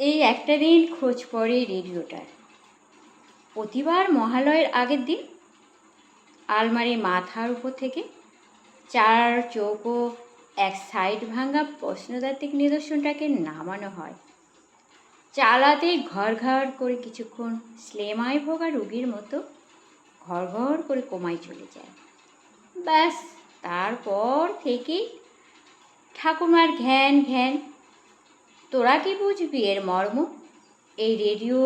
এই একটা দিন খোঁজ পড়ে রেডিওটার। প্রতিবার মহালয়ের আগের দিন। আলমারির মাথার উপর থেকে চার চৌকো, এক সাইড ভাঙা প্রশ্নতাত্ত্বিক নিদর্শনটাকে নামানো হয়। চালাতেই ঘর ঘর করে কিছুক্ষণ স্লেমায় ভোগা রুগীর মতো ঘর ঘর করে কমায় চলে যায়। ব্যাস, তারপর থেকে ঠাকুমার ঘ্যান ঘ্যান তোরা কি বুঝবি এর মর্ম? এই রেডিও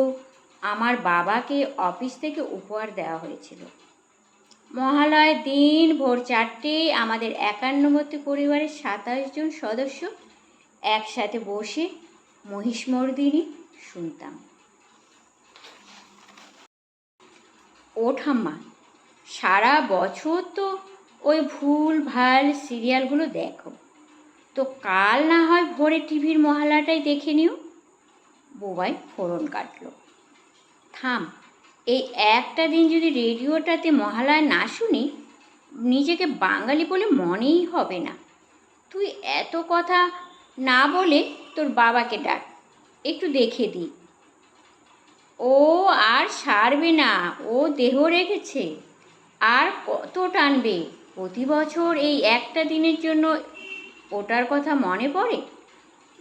আমার বাবাকে অফিস থেকে উপহার দেওয়া হয়েছিল। মহালয় দিন ভোর চারটে আমাদের একান্নবর্তী পরিবারের সাতাশ জন সদস্য একসাথে বসে মহিষমর্দিনী শুনতাম। ও ঠাম্মা, সারা বছর তো ওই ভুল ভালো সিরিয়ালগুলো দেখো। তো কাল না হয় ভোরে টিভির মহালাটাই দেখে নিও। বোবাই ফোড়ন কাটলো। থাম, এই একটা দিন যদি রেডিওটাতে মহালয়া না শুনি, নিজেকে বাঙালি বলে মনেই হবে না। তুই এত কথা না বলে তোর বাবাকে ডাক, একটু দেখে দি। ও আর সারবে না, ও দেহ রেখেছে। আর কত টানবে? প্রতি বছর এই একটা দিনের জন্য ওটার কথা মনে পড়ে?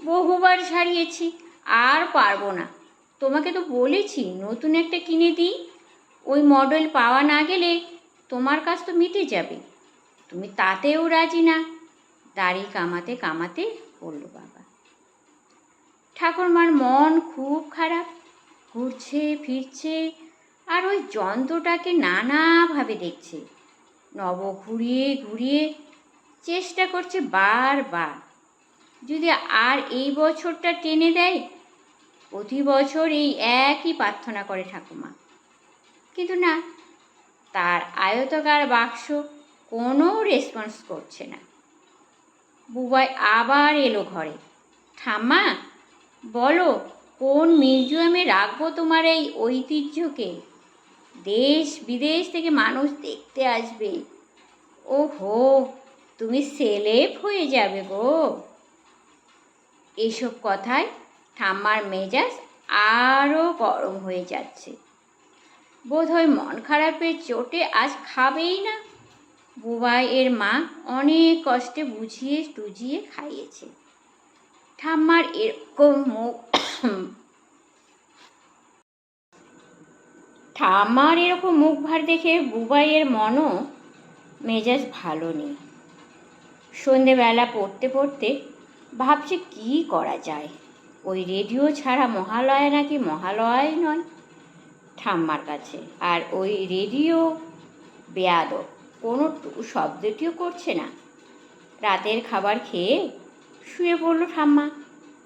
বহুবার সারিয়েছি, আর পারব না। তোমাকে তো বলেছি, নতুন একটা কিনে দিই। ওই মডেল পাওয়া না গেলে তোমার কাজ তো মিটে যাবে। তুমি তাতেও রাজি না। দাড়ি কামাতে কামাতে বলল বাবা। ঠাকুরমার মন খুব খারাপ। ঘুরছে, ফিরছে, আর ওই যন্ত্রটাকে নানাভাবে দেখছে। নব ঘুরিয়ে ঘুরিয়ে চেষ্টা করছে বারবার। যদি আর এই বছরটা টেনে দেয়, প্রতি বছর এই একই প্রার্থনা করে ঠাকুমা। কিন্তু না, তার আয়তকার বাক্স কোনো রেসপন্স করছে না। বুবাই আবার এলো ঘরে। ঠাম্মা, বলো, কোন মিউজিয়ামে রাখব তোমার এই ঐতিহ্যকে? দেশ বিদেশ থেকে মানুষ দেখতে আসবে। ও হো তুমি সেলেব হয়ে যাবে গো। এইসব কথায় ঠাম্মার মেজাজ আরও গরম হয়ে যাচ্ছে। বোধহয় মন খারাপের চোটে আজ খাবেই না। বুবাই এর মা অনেক কষ্টে বুঝিয়ে টুজিয়ে খাইয়েছে। ঠাম্মার এরকম মুখ ঠাম্মার এরকম মুখ ভার দেখে বুবাইয়ের মনও মেজাজ ভালো নেই। সন্ধেবেলা পড়তে পড়তে ভাবছে কি করা যায়? ওই রেডিও ছাড়া মহালয়া নাকি মহালয়াই নয়? ঠাম্মার কাছে। আর ওই রেডিও বেয়াদব কোনো শব্দটিও করছে না। রাতের খাবার খেয়ে শুয়ে পড়ল ঠাম্মা।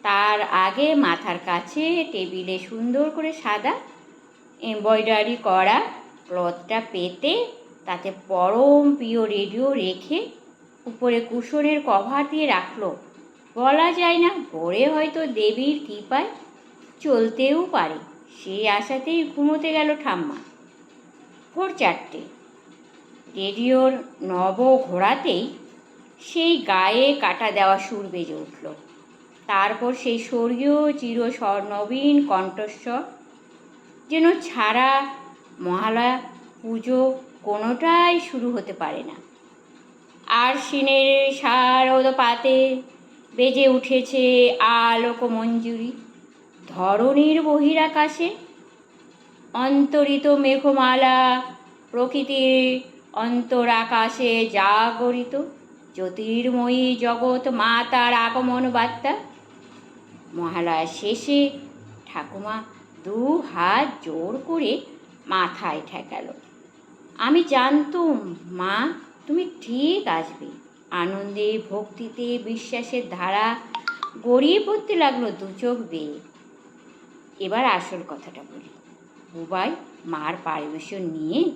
তার আগে মাথার কাছে টেবিলে সুন্দর করে সাদা এমব্রয়ডারি করা ক্লথটা পেতে তাতে পরম প্রিয় রেডিও রেখে উপরে কুশনের কভার দিয়ে রাখল। বলা যায় না, ভোরে হয়তো দেবীর কৃপায় চলতেও পারে। সেই আশাতেই ঘুমোতে গেল ঠাম্মা। ভোর চারটে। রেডিওর নব ঘোরাতেই সেই গায়ে কাটা দেওয়া সুর বেজে উঠল। তারপর সেই স্বর্গীয় চির নবীন কণ্ঠস্বর, যেন ছাড়া মহালয়া পুজো কোনোটাই শুরু হতে পারে না। আর সিনের শারদ পাতে বেজে উঠেছে আলোক মঞ্জুরি ধরণীর বহিরাকাশে অন্তরিত মেঘমালা প্রকৃতির অন্তরাকাশে জাগরিত জ্যোতির্ময়ী জগৎ মা তার আগমন বার্তা। মহালয়া শেষে ঠাকুমা দু হাত জোর করে মাথায় ঠেকাল। আমি জানতুম, মা তুমি ঠিক আসবে। আনন্দে, ভক্তিতে, বিশ্বাসের ধারা গড়িয়ে পড়তে লাগল দু চোখ বেয়ে। এবার আসল কথাটা বলি। বুবাই মার পারমিশন নিয়ে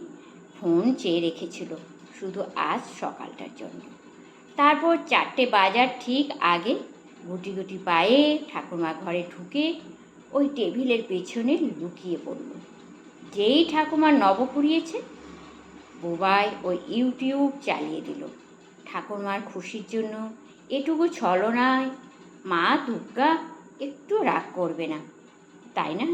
ফোন চেয়ে রেখেছিল শুধু আজ সকালটার জন্য। তারপর চারটে বাজার ঠিক আগে গুটি গুটি পায়ে ঠাকুমা ঘরে ঢুকে ওই টেবিলের পেছনে লুকিয়ে পড়ল। যেই ঠাকুমা নব পুড়িয়েছে বুবাই ওই ইউটিউব চালিয়ে দিল। ঠাকুরমার খুশির জন্য এটুকু ছলনায় মা দুর্গা একটু রাগ করবে না, তাই না?